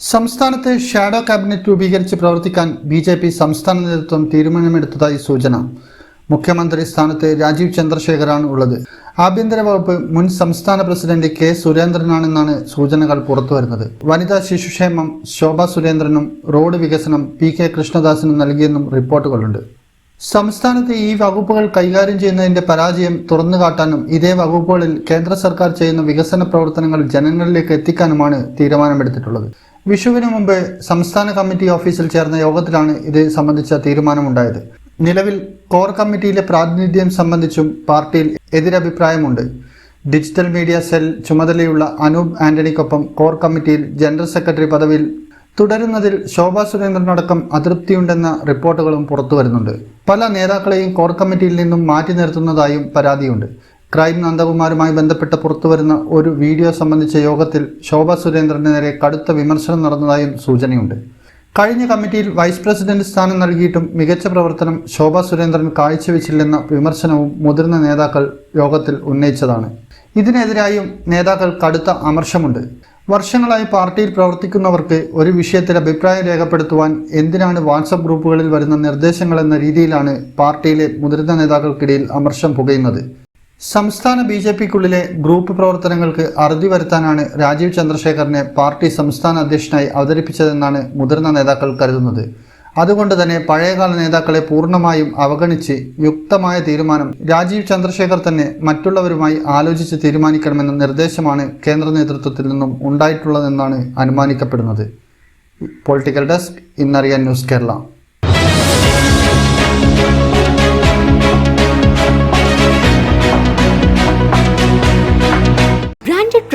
സംസ്ഥാനത്ത് shadow cabinet രൂപീകരിച്ച് പ്രവർത്തിക്കാൻ ബി ജെ പി സംസ്ഥാന നേതൃത്വം തീരുമാനമെടുത്തതായി സൂചന. മുഖ്യമന്ത്രി സ്ഥാനത്ത് രാജീവ് ചന്ദ്രശേഖറാണ് ഉള്ളത്. ആഭ്യന്തര വകുപ്പ് മുൻ സംസ്ഥാന പ്രസിഡന്റ് കെ സുരേന്ദ്രനാണെന്നാണ് സൂചനകൾ പുറത്തുവരുന്നത്. വനിതാ ശിശുക്ഷേമം ശോഭ സുരേന്ദ്രനും റോഡ് വികസനം പി കെ കൃഷ്ണദാസിനും നൽകിയെന്നും റിപ്പോർട്ടുകളുണ്ട്. സംസ്ഥാനത്ത് ഈ വകുപ്പുകൾ കൈകാര്യം ചെയ്യുന്നതിന്റെ പരാജയം തുറന്നു കാട്ടാനും ഇതേ വകുപ്പുകളിൽ കേന്ദ്ര സർക്കാർ ചെയ്യുന്ന വികസന പ്രവർത്തനങ്ങൾ ജനങ്ങളിലേക്ക് എത്തിക്കാനുമാണ് തീരുമാനമെടുത്തിട്ടുള്ളത്. വിഷുവിന് മുമ്പ് സംസ്ഥാന കമ്മിറ്റി ഓഫീസിൽ ചേർന്ന യോഗത്തിലാണ് ഇത് സംബന്ധിച്ച തീരുമാനമുണ്ടായത്. നിലവിൽ കോർ കമ്മിറ്റിയിലെ പ്രാതിനിധ്യം സംബന്ധിച്ചും പാർട്ടിയിൽ എതിരഭിപ്രായമുണ്ട്. ഡിജിറ്റൽ മീഡിയ സെൽ ചുമതലയുള്ള അനൂപ് ആന്റണിക്കൊപ്പം കോർ കമ്മിറ്റിയിൽ ജനറൽ സെക്രട്ടറി പദവിയിൽ തുടരുന്നതിൽ ശോഭാ സുരേന്ദ്രനടക്കം അതൃപ്തിയുണ്ടെന്ന റിപ്പോർട്ടുകളും പുറത്തു വരുന്നുണ്ട്. പല നേതാക്കളെയും കോർ കമ്മിറ്റിയിൽ നിന്നും മാറ്റി നിർത്തുന്നതായും പരാതിയുണ്ട്. ക്രൈം നന്ദകുമാരുമായി ബന്ധപ്പെട്ട് പുറത്തുവരുന്ന ഒരു വീഡിയോ സംബന്ധിച്ച യോഗത്തിൽ ശോഭാ സുരേന്ദ്രന് നേരെ കടുത്ത വിമർശനം നടന്നതായും സൂചനയുണ്ട്. കഴിഞ്ഞ കമ്മിറ്റിയിൽ വൈസ് പ്രസിഡന്റ് സ്ഥാനം നൽകിയിട്ടും മികച്ച പ്രവർത്തനം ശോഭാ സുരേന്ദ്രൻ കാഴ്ചവെച്ചില്ലെന്ന വിമർശനവും മുതിർന്ന നേതാക്കൾ യോഗത്തിൽ ഉന്നയിച്ചതാണ്. ഇതിനെതിരായും നേതാക്കൾ കടുത്ത അമർഷമുണ്ട്. വർഷങ്ങളായി പാർട്ടിയിൽ പ്രവർത്തിക്കുന്നവർക്ക് ഒരു വിഷയത്തിൽ അഭിപ്രായം രേഖപ്പെടുത്തുവാൻ എന്തിനാണ് വാട്സപ്പ് ഗ്രൂപ്പുകളിൽ വരുന്ന നിർദ്ദേശങ്ങൾ എന്ന രീതിയിലാണ് പാർട്ടിയിലെ മുതിർന്ന നേതാക്കൾക്കിടയിൽ അമർഷം പുകയുന്നത്. സംസ്ഥാന ബി ജെ പിക്കുള്ളിലെ ഗ്രൂപ്പ് പ്രവർത്തനങ്ങൾക്ക് അറുതി വരുത്താനാണ് രാജീവ് ചന്ദ്രശേഖറിനെ പാർട്ടി സംസ്ഥാന അധ്യക്ഷനായി അവതരിപ്പിച്ചതെന്നാണ് മുതിർന്ന നേതാക്കൾ കരുതുന്നത്. അതുകൊണ്ട് തന്നെ പഴയകാല നേതാക്കളെ പൂർണമായും അവഗണിച്ച് യുക്തമായ തീരുമാനം രാജീവ് ചന്ദ്രശേഖർ തന്നെ മറ്റുള്ളവരുമായി ആലോചിച്ച് തീരുമാനിക്കണമെന്ന നിർദ്ദേശമാണ് കേന്ദ്ര നേതൃത്വത്തിൽ നിന്നും ഉണ്ടായിട്ടുള്ളതെന്നാണ് അനുമാനിക്കപ്പെടുന്നത്. പൊളിറ്റിക്കൽ ഡെസ്ക് ഇന്നറിയാൻ ന്യൂസ് കേരള.